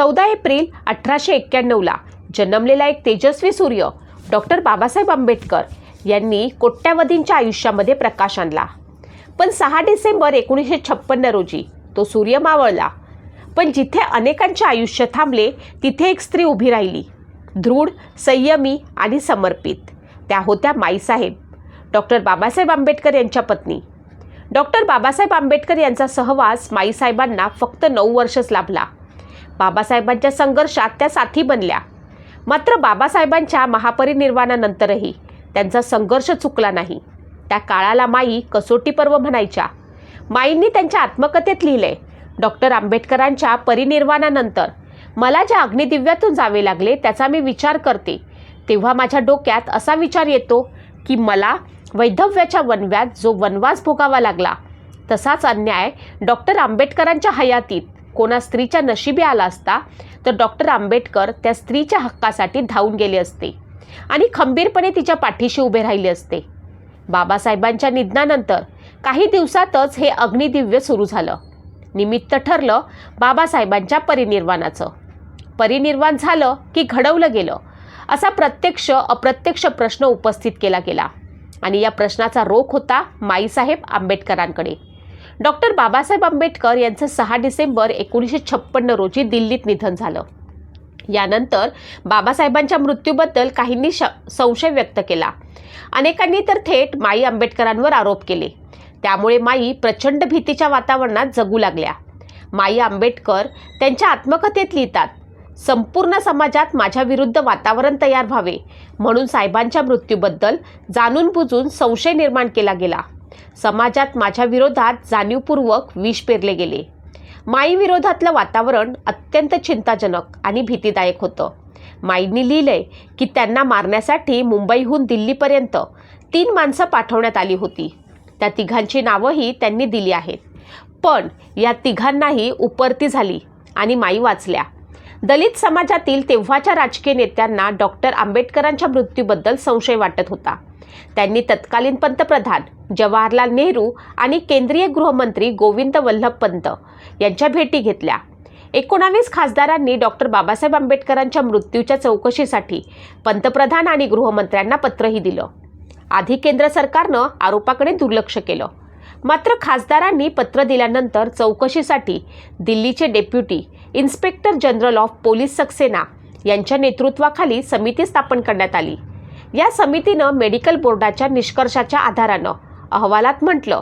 चौदा एप्रिल अठराशे एक्क्याण्णवला जन्मलेला एक तेजस्वी सूर्य डॉक्टर बाबासाहेब आंबेडकर यांनी कोट्यावधींच्या आयुष्यामध्ये प्रकाश आणला. पण सहा डिसेंबर एकोणीसशे छप्पन्न रोजी तो सूर्य मावळला. पण जिथे अनेकांचे आयुष्य थांबले तिथे एक स्त्री उभी राहिली. दृढ संयमी आणि समर्पित. त्या होत्या माईसाहेब डॉक्टर बाबासाहेब आंबेडकर यांच्या पत्नी. डॉक्टर बाबासाहेब आंबेडकर यांचा सहवास माईसाहेबांना फक्त नऊ वर्षच लाभला. बाबासाहेबांच्या संघर्षात त्या साथी बनल्या. मात्र बाबासाहेबांच्या महापरिनिर्वाणानंतरही त्यांचा संघर्ष चुकला नाही. त्या काळाला माई कसोटी पर्व म्हणायच्या. माईंनी त्यांच्या आत्मकथेत लिहिले डॉक्टर आंबेडकरांच्या परिनिर्वाणानंतर मला ज्या अग्निदिव्यातून जावे लागले त्याचा मी विचार करते. तेव्हा माझ्या डोक्यात असा विचार येतो की मला वैधव्याच्या वनव्यात जो वनवास भोगावा लागला तसाच अन्याय डॉक्टर आंबेडकरांच्या हयातीत कोणा स्त्रीच्या नशिबी आला असता तर डॉक्टर आंबेडकर त्या स्त्रीच्या हक्कासाठी धावून गेले असते आणि खंबीरपणे तिच्या पाठीशी उभे राहिले असते. बाबासाहेबांच्या निधनानंतर काही दिवसातच हे अग्निदिव्य सुरू झालं. निमित्त ठरलं बाबासाहेबांच्या परिनिर्वाणाचं. परिनिर्वाण झालं की घडवलं गेलं असा प्रत्यक्ष अप्रत्यक्ष प्रश्न उपस्थित केला गेला. आणि या प्रश्नाचा रोख होता माईसाहेब आंबेडकरांकडे. डॉक्टर बाबासाहेब आंबेडकर यांचं सहा डिसेंबर एकोणीसशे छप्पन्न रोजी दिल्लीत निधन झालं. यानंतर बाबासाहेबांच्या मृत्यूबद्दल काहींनी श संशय व्यक्त केला. अनेकांनी तर थेट माई आंबेडकरांवर आरोप केले. त्यामुळे माई प्रचंड भीतीच्या वातावरणात जगू लागल्या. माई आंबेडकर त्यांच्या आत्मकथेत लिहितात संपूर्ण समाजात माझ्या विरुद्ध वातावरण तयार व्हावे म्हणून साहेबांच्या मृत्यूबद्दल जाणून बुजून संशय निर्माण केला गेला. समाजात माझ्या विरोधात जाणीवपूर्वक विष पेरले गेले. माई विरोधातलं वातावरण अत्यंत चिंताजनक आणि भीतीदायक होतं. माईंनी लिहिलंय की त्यांना मारण्यासाठी मुंबईहून दिल्लीपर्यंत तीन माणसं पाठवण्यात आली होती. त्या तिघांची नावंही त्यांनी दिली आहेत. पण या तिघांनाही उपरती झाली आणि माई वाचल्या. दलित समाजातील तेव्हाच्या राजकीय नेत्यांना डॉक्टर आंबेडकरांच्या मृत्यूबद्दल संशय वाटत होता. त्यांनी तत्कालीन पंतप्रधान जवाहरलाल नेहरू आणि केंद्रीय गृहमंत्री गोविंद वल्लभ पंत यांच्या भेटी घेतल्या. एकोणावीस खासदारांनी डॉक्टर बाबासाहेब आंबेडकरांच्या मृत्यूच्या चौकशीसाठी पंतप्रधान आणि गृहमंत्र्यांना पत्रही दिलं. आधी केंद्र सरकारनं आरोपाकडे दुर्लक्ष केलं. मात्र खासदारांनी पत्र दिल्यानंतर चौकशीसाठी दिल्लीचे deputy inspector general of police Saxena यांच्या नेतृत्वाखाली समिती स्थापन करण्यात आली. या समितीनं मेडिकल बोर्डाच्या निष्कर्षाच्या आधारानं अहवालात म्हटलं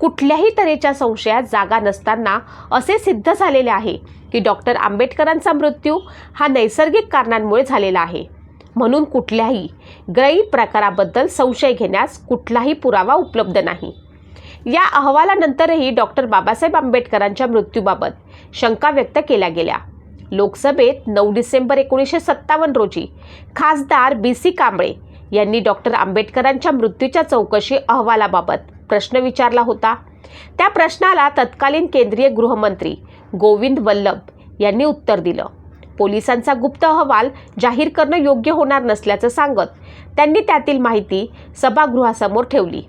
कुठल्याही तऱ्हेच्या संशयात जागा नसताना असे सिद्ध झालेले आहे की डॉक्टर आंबेडकरांचा मृत्यू हा नैसर्गिक कारणांमुळे झालेला आहे. म्हणून कुठल्याही गैर प्रकाराबद्दल संशय घेण्यास कुठलाही पुरावा उपलब्ध नाही. या अहवालानंतरही डॉक्टर बाबासाहेब आंबेडकरांच्या मृत्यूबाबत शंका व्यक्त केल्या गेल्या. लोकसभेत नऊ डिसेंबर एकोणीसशे सत्तावन्न रोजी खासदार बी सी कांबळे यांनी डॉक्टर आंबेडकरांच्या मृत्यूच्या चौकशी अहवालाबाबत प्रश्न विचारला होता. त्या प्रश्नाला तत्कालीन केंद्रीय गृहमंत्री गोविंद वल्लभ यांनी उत्तर दिलं. पोलिसांचा गुप्त अहवाल जाहीर करणं योग्य होणार नसल्याचं सांगत त्यांनी त्यातील माहिती सभागृहासमोर ठेवली.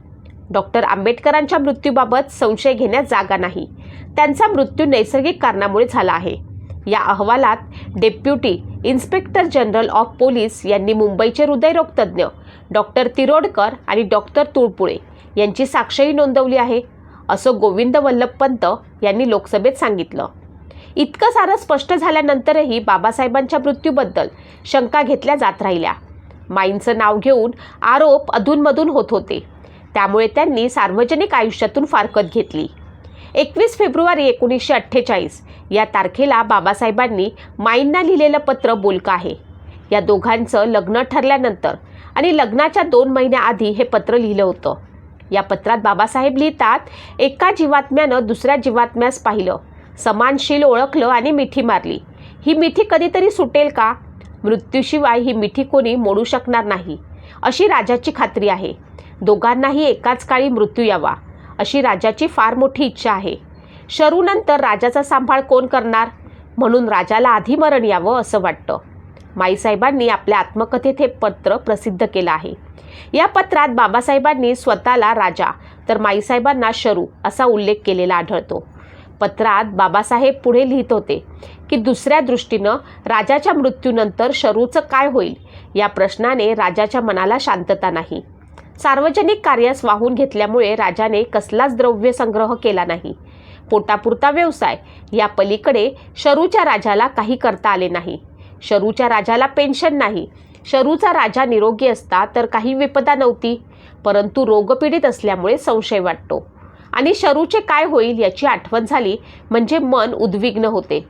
डॉक्टर आंबेडकरांच्या मृत्यूबाबत संशय घेण्यास जागा नाही. त्यांचा मृत्यू नैसर्गिक कारणामुळे झाला आहे. या अहवालात deputy inspector general of police यांनी मुंबईचे हृदयरोग तज्ज्ञ डॉक्टर तिरोडकर आणि डॉक्टर तुळपुळे यांची साक्षही नोंदवली आहे असं गोविंद वल्लभ पंत यांनी लोकसभेत सांगितलं. इतकं सारं स्पष्ट झाल्यानंतरही बाबासाहेबांच्या मृत्यूबद्दल शंका घेतल्या जात राहिल्या. माईंचं नाव घेऊन आरोप अधूनमधून होत होते. त्यामुळे त्यांनी सार्वजनिक आयुष्यातून फारकत घेतली. एकवीस फेब्रुवारी एकोणीसशे अठ्ठेचाळीस. या तारखेला बाबासाहेबांनी माईंना लिहिलेलं पत्र बोलकं आहे. या दोघांचं लग्न ठरल्यानंतर आणि लग्नाच्या दोन महिन्याआधी हे पत्र लिहिलं होतं. या पत्रात बाबासाहेब लिहितात एका जीवात्म्यानं दुसऱ्या जीवात्म्यास पाहिलं. समानशील ओळखलं आणि मिठी मारली. ही मिठी कधीतरी सुटेल का? मृत्यूशिवाय ही मिठी कोणी मोडू शकणार नाही अशी राजाची खात्री आहे. दोघांनाही एकाच काळी मृत्यू यावा. अशी राजाची फार मोठी इच्छा आहे. शरूनंतर राजाचा सांभाळ कोण करणार? म्हणून राजाला आधी मरण यावं असं वाटतं. माईसाहेबांनी आपल्या आत्मकथेत हे पत्र प्रसिद्ध केलं आहे. या पत्रात बाबासाहेबांनी स्वतःला राजा तर माईसाहेबांना शरू असा उल्लेख केलेला आढळतो. पत्रात बाबासाहेब पुढे लिहित होते की दुसऱ्या दृष्टीनं राजाच्या मृत्यूनंतर शरूचं काय होईल या प्रश्नाने राजाच्या मनाला शांतता नाही. सार्वजनिक कार्यास वाहून घेतल्यामुळे राजाने कसलाच द्रव्य संग्रह केला नाही. पोटापुरता व्यवसाय या पलीकडे शरूच्या राजाला काही करता आले नाही. शरूच्या राजाला पेन्शन नाही. शरूचा राजा निरोगी असता तर काही विपदा नव्हती परंतु रोगपीडित असल्यामुळे संशय वाटतो. आणि शरूचे काय होईल याची आठवण झाली म्हणजे मन उद्विग्न होते.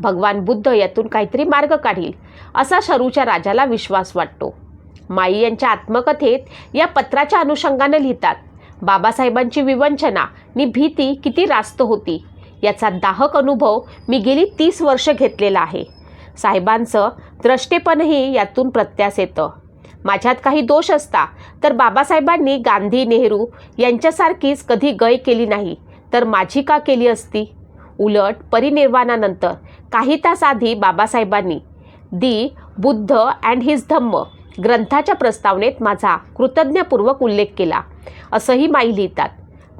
भगवान बुद्ध यातून काहीतरी मार्ग काढील असा शरूच्या राजाला विश्वास वाटतो. माई यांच्या आत्मकथेत या पत्राच्या अनुषंगानं लिहितात बाबासाहेबांची विवंचना नि भीती किती रास्त होती. याचा दाहक अनुभव मी गेली तीस वर्ष घेतलेला आहे. साहेबांचं द्रष्टेपणही यातून प्रत्यास येतं. माझ्यात काही दोष असता तर बाबासाहेबांनी गांधी नेहरू यांच्यासारखीच कधी गय केली नाही तर माझी का केली असती? उलट परिनिर्वाणानंतर काही तास आधी बाबासाहेबांनी the Buddha and his Dhamma ग्रंथाच्या प्रस्तावनेत माझा कृतज्ञपूर्वक उल्लेख केला. असंही माई लिहितात.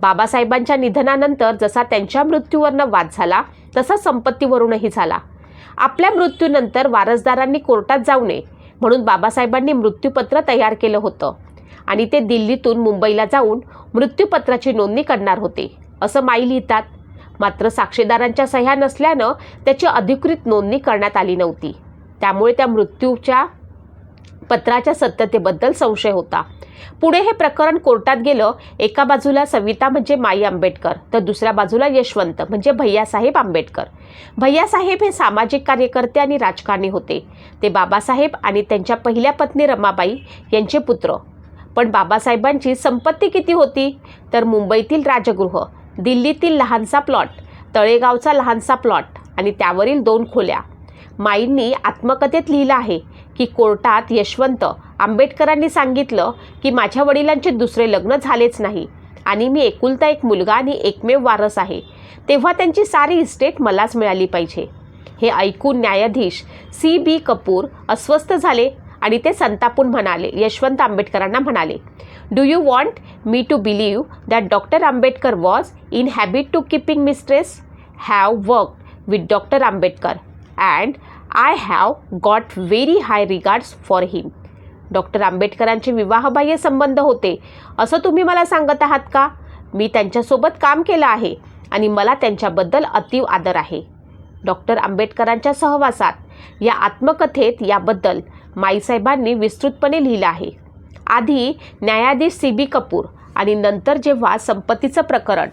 बाबासाहेबांच्या निधनानंतर जसा त्यांच्या मृत्यूवरनं वाद झाला तसा संपत्तीवरूनही झाला. आपल्या मृत्यूनंतर वारसदारांनी कोर्टात जाऊ नये म्हणून बाबासाहेबांनी मृत्यूपत्र तयार केलं होतं आणि ते दिल्लीतून मुंबईला जाऊन मृत्यूपत्राची नोंदणी करणार होते असं माई लिहितात. मात्र साक्षीदारांच्या सह्या नसल्यानं त्याची अधिकृत नोंदणी करण्यात आली नव्हती. त्यामुळे त्या मृत्यूच्या पत्राच्या सत्यतेबद्दल संशय होता. पुढे हे प्रकरण कोर्टात गेलं. एका बाजूला सविता म्हणजे माई आंबेडकर तर दुसऱ्या बाजूला यशवंत म्हणजे भैयासाहेब आंबेडकर. भैयासाहेब हे सामाजिक कार्यकर्ते आणि राजकारणी होते. ते बाबासाहेब आणि त्यांच्या पहिल्या पत्नी रमाबाई यांचे पुत्र. पण बाबासाहेबांची संपत्ती किती होती? तर मुंबईतील राजगृह दिल्लीतील लहानसा प्लॉट तळेगावचा लहानसा प्लॉट आणि त्यावरील दोन खोल्या. माईंनी आत्मकथेत लिहिलं आहे की कोर्टात यशवंत आंबेडकरांनी सांगितलं की माझ्या वडिलांचे दुसरे लग्न झालेच नाही आणि मी एकुलता एक मुलगा आणि एकमेव वारस आहे. तेव्हा त्यांची सारी इस्टेट मलाच मिळाली पाहिजे. हे ऐकून न्यायाधीश सी बी कपूर अस्वस्थ झाले आणि ते संतापून म्हणाले यशवंत आंबेडकरांना म्हणाले do you want me to believe that doctor Ambedkar was in habit to keeping mistress have work with doctor Ambedkar and I have got very high regards for him doctor आंबेडकरांचे विवाहबाह्य संबंध होते. असं तुम्ही मला सांगत आहात का? मी त्यांच्यासोबत काम केलं आहे आणि मला त्यांच्याबद्दल अतीव आदर आहे. डॉक्टर आंबेडकरांच्या सहवासात या आत्मकथेत याबद्दल माईसाहेबांनी विस्तृतपणे लिहिलं आहे. आधी न्यायाधीश सी बी कपूर आणि नंतर जेव्हा संपत्तीचं प्रकरण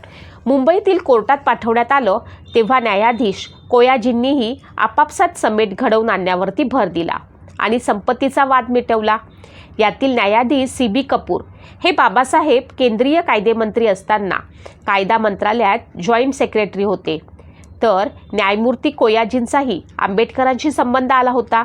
मुंबईतील कोर्टात पाठवण्यात आलं तेव्हा न्यायाधीश कोयाजींनीही आपापसात समेट घडवून आणण्यावरती भर दिला आणि संपत्तीचा वाद मिटवला. यातील न्यायाधीश सी बी कपूर हे बाबासाहेब केंद्रीय कायदेमंत्री असताना कायदा मंत्रालयात जॉईंट सेक्रेटरी होते. तर न्यायमूर्ती कोयाजींचाही आंबेडकरांशी संबंध आला होता.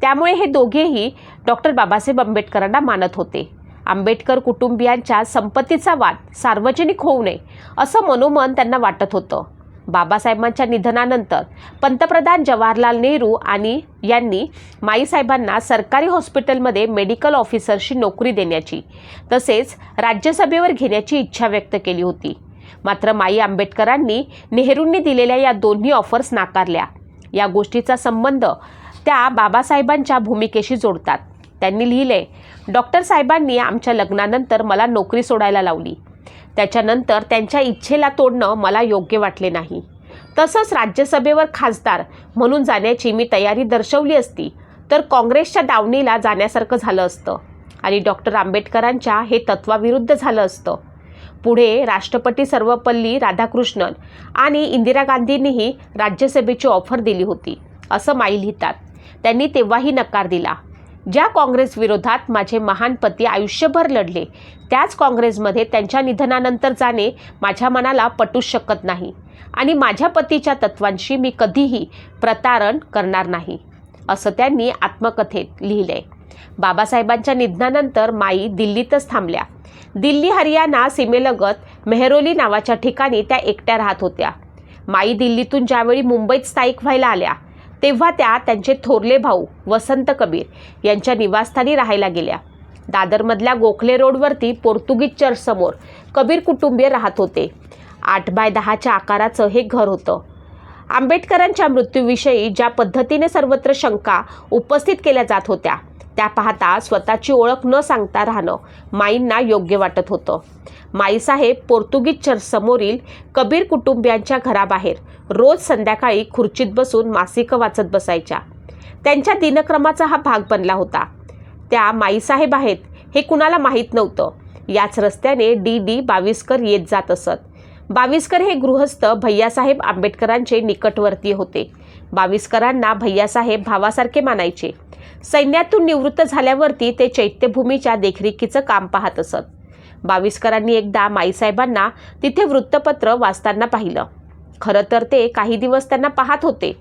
त्यामुळे हे दोघेही डॉक्टर बाबासाहेब आंबेडकरांना मानत होते. आंबेडकर कुटुंबियांच्या संपत्तीचा वाद सार्वजनिक होऊ नये असं मनोमन त्यांना वाटत होतं. बाबासाहेबांच्या निधनानंतर पंतप्रधान जवाहरलाल नेहरू आणि यांनी माईसाहेबांना सरकारी हॉस्पिटलमध्ये मेडिकल ऑफिसरशी नोकरी देण्याची तसेच राज्यसभेवर घेण्याची इच्छा व्यक्त केली होती. मात्र माई आंबेडकरांनी नेहरूंनी दिलेल्या या दोन्ही ऑफर्स नाकारल्या. या गोष्टीचा संबंध त्या बाबासाहेबांच्या भूमिकेशी जोडतात. त्यांनी लिहिले डॉक्टर साहेबांनी आमच्या लग्नानंतर मला नोकरी सोडायला लावली. त्याच्यानंतर त्यांच्या इच्छेला तोडणं मला योग्य वाटले नाही. तसंच राज्यसभेवर खासदार म्हणून जाण्याची मी तयारी दर्शवली असती तर काँग्रेसच्या दावणीला जाण्यासारखं झालं असतं आणि डॉक्टर आंबेडकरांच्या हे तत्वाविरुद्ध झालं असतं. पुढे राष्ट्रपती सर्वपल्ली राधाकृष्णन आणि इंदिरा गांधींनीही राज्यसभेची ऑफर दिली होती असं माई लिहितात. त्यांनी तेव्हाही नकार दिला. ज्या काँग्रेस विरोधात माझे महान पती आयुष्यभर लढले त्याच काँग्रेसमध्ये त्यांच्या निधनानंतर जाणे माझ्या मनाला पटूच शकत नाही आणि माझ्या पतीच्या तत्वांशी मी कधीही प्रतारण करणार नाही असं त्यांनी आत्मकथेत लिहिलंय. बाबासाहेबांच्या निधनानंतर माई दिल्लीतच थांबल्या. दिल्ली हरियाणा सीमेलगत मेहरोली नावाच्या ठिकाणी त्या एकट्या राहत होत्या. माई दिल्लीतून ज्यावेळी मुंबईत स्थायिक व्हायला आल्या तेव्हा त्या त्यांचे थोरले भाऊ वसंत कबीर यांच्या निवासस्थानी राहायला गेल्या. दादरमधल्या गोखले रोडवरती पोर्तुगीज चर्चसमोर कबीर कुटुंबीय राहत होते. आठ बाय दहाच्या आकाराचं हे घर होतं. आंबेडकरांच्या मृत्यूविषयी ज्या पद्धतीने सर्वत्र शंका उपस्थित केल्या जात होत्या त्या पाहता स्वतःची ओळख न सांगता राहणं माईंना योग्य वाटत होतं. माईसाहेब पोर्तुगीज चर्चसमोरील कबीर कुटुंबियांच्या घराबाहेर रोज संध्याकाळी खुर्चीत बसून मासिकं वाचत बसायच्या. त्यांच्या दिनक्रमाचा हा भाग बनला होता. त्या माईसाहेब आहेत हे कुणाला माहीत नव्हतं. याच रस्त्याने डी डी बावीसकर येत जात असत. बावीसकर हे गृहस्थ भैयासाहेब आंबेडकरांचे निकटवर्तीय होते. बावीसकरांना भैयासाहेब भावासारखे मानायचे. सैन्यातून निवृत्त झाल्यावरती ते चैत्यभूमीच्या देखरेखीचं काम पाहत असत. बावीसकरांनी एकदा माईसाहेबांना तिथे वृत्तपत्र वाचताना पाहिलं. खरं तर ते काही दिवस त्यांना पाहत होते.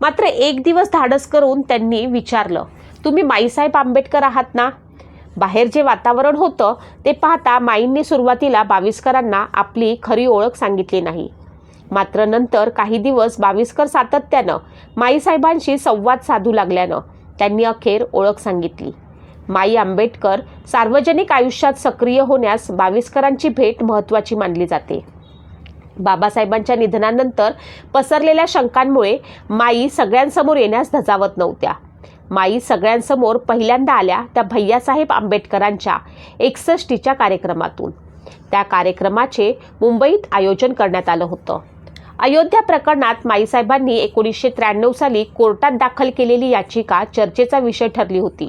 मात्र एक दिवस धाडस करून त्यांनी विचारलं तुम्ही माईसाहेब आंबेडकर आहात ना? बाहेर जे वातावरण होतं ते पाहता माईंनी सुरुवातीला बावीसकरांना आपली खरी ओळख सांगितली नाही. मात्र नंतर काही दिवस बावीसकर सातत्यानं माईसाहेबांशी संवाद साधू लागल्यानं त्यांनी अखेर ओळख सांगितली. माई आंबेडकर सार्वजनिक आयुष्यात सक्रिय होण्यास बावीसकरांची भेट महत्त्वाची मानली जाते. बाबासाहेबांच्या निधनानंतर पसरलेल्या शंकांमुळे माई सगळ्यांसमोर येण्यास धजावत नव्हत्या. माई सगळ्यांसमोर पहिल्यांदा आल्या त्या भैयासाहेब आंबेडकरांच्या एकसष्टीच्या कार्यक्रमातून. त्या कार्यक्रमाचे मुंबईत आयोजन करण्यात आलं होतं. अयोध्या प्रकरणात माईसाहेबांनी एकोणीसशे त्र्याण्णव साली कोर्टात दाखल केलेली याचिका चर्चेचा विषय ठरली होती.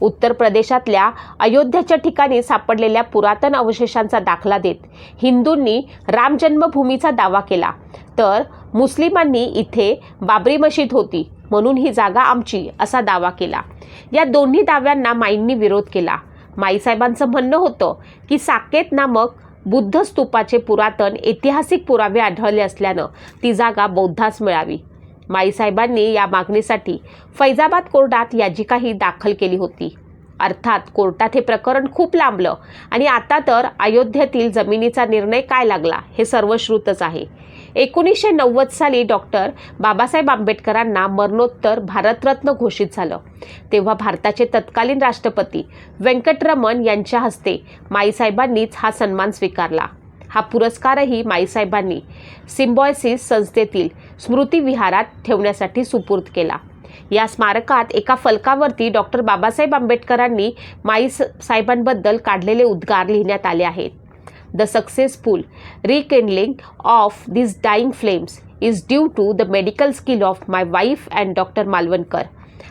उत्तर प्रदेशातल्या अयोध्याच्या ठिकाणी सापडलेल्या पुरातन अवशेषांचा दाखला देत हिंदूंनी राम जन्मभूमीचा दावा केला. तर मुस्लिमांनी इथे बाबरी मशीद होती म्हणून ही जागा आमची असा दावा केला. या दोन्ही दाव्यांना माईंनी विरोध केला. माईसाहेबांचं म्हणणं होतं की साकेत नामक बुद्ध स्तूपाचे पुरातन ऐतिहासिक पुरावे आढळले असल्यानं ती जागा बौद्धास मिळावी. माईसाहेबांनी या मागणीसाठी फैजाबाद कोर्टात याचिकाही दाखल केली होती. अर्थात कोर्टात हे प्रकरण खूप लांबलं आणि आता तर अयोध्येतील जमिनीचा निर्णय काय लागला हे सर्वश्रुतच आहे. एकोणीसशे नव्वद साली डॉक्टर बाबासाहेब आंबेडकरांना मरणोत्तर भारतरत्न घोषित झालं. तेव्हा भारताचे तत्कालीन राष्ट्रपती व्यंकटरमण यांच्या हस्ते माईसाहेबांनीच हा सन्मान स्वीकारला. हा पुरस्कारही माईसाहेबांनी सिम्बॉयसिस संस्थेतील स्मृतिविहारात ठेवण्यासाठी सुपूर्द केला. या स्मारकात एका फलकावरती डॉक्टर बाबासाहेब आंबेडकरांनी माई साहेबांबद्दल काढलेले उद्गार लिहिण्यात आले आहेत. The successful rekindling of this dying flames is due to the medical skill of my wife and doctor Malvankar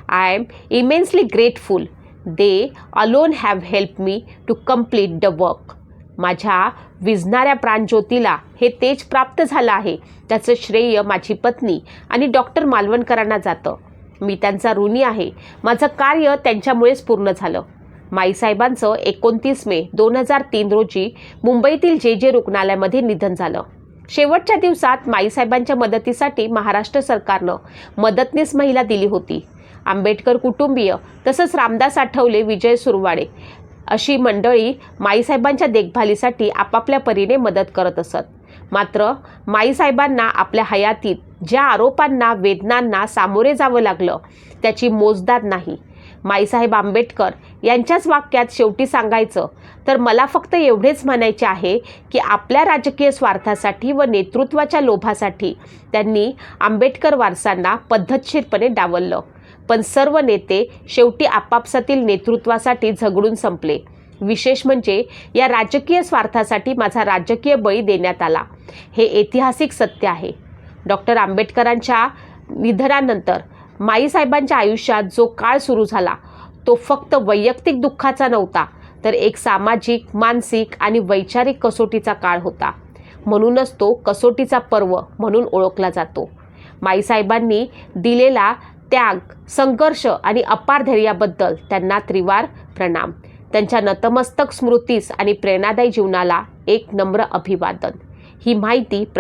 I am immensely grateful they alone have help me to complete the work माझ्या विझणाऱ्या प्राणज्योतीला हे तेज प्राप्त झालं आहे. त्याचं श्रेय माझी पत्नी आणि डॉक्टर मालवणकरांना जातं. मी त्यांचा ऋणी आहे. माझं कार्य त्यांच्यामुळेच पूर्ण झालं. माईसाहेबांचं एकोणतीस मे दोन हजार तीन रोजी मुंबईतील जे जे रुग्णालयामध्ये निधन झालं. शेवटच्या दिवसात माईसाहेबांच्या मदतीसाठी महाराष्ट्र सरकारनं मदतनीस महिला दिली होती. आंबेडकर कुटुंबीय तसंच रामदास आठवले विजय सुरवाडे अशी मंडळी माईसाहेबांच्या देखभालीसाठी आपापल्या परीने मदत करत असत. मात्र माईसाहेबांना आपल्या हयातीत ज्या आरोपांना वेदनांना सामोरे जावं लागलं त्याची मोजदाद नाही. माईसाहेब आंबेडकर यांच्याच वाक्यात शेवटी सांगायचं तर मला फक्त एवढेच म्हणायचे आहे की आपल्या राजकीय स्वार्थासाठी व नेतृत्वाच्या लोभासाठी त्यांनी आंबेडकर वारसांना पद्धतशीरपणे डावललं. पण सर्व नेते शेवटी आपापसातील नेतृत्वासाठी झगडून संपले. विशेष म्हणजे या राजकीय स्वार्थासाठी माझा राजकीय बळी देण्यात आला. हे ऐतिहासिक सत्य आहे. डॉक्टर आंबेडकरांच्या निधनानंतर माईसाहेबांच्या आयुष्यात जो काळ सुरू झाला तो फक्त वैयक्तिक दुःखाचा नव्हता तर एक सामाजिक मानसिक आणि वैचारिक कसोटीचा काळ होता. म्हणूनच तो कसोटीचा पर्व म्हणून ओळखला जातो. माईसाहेबांनी दिलेला त्याग संघर्ष आणि अपार धैर्याबद्दल त्यांना त्रिवार प्रणाम. त्यांच्या नतमस्तक स्मृतीस आणि प्रेरणादायी जीवनाला एक नम्र अभिवादन. ही माहिती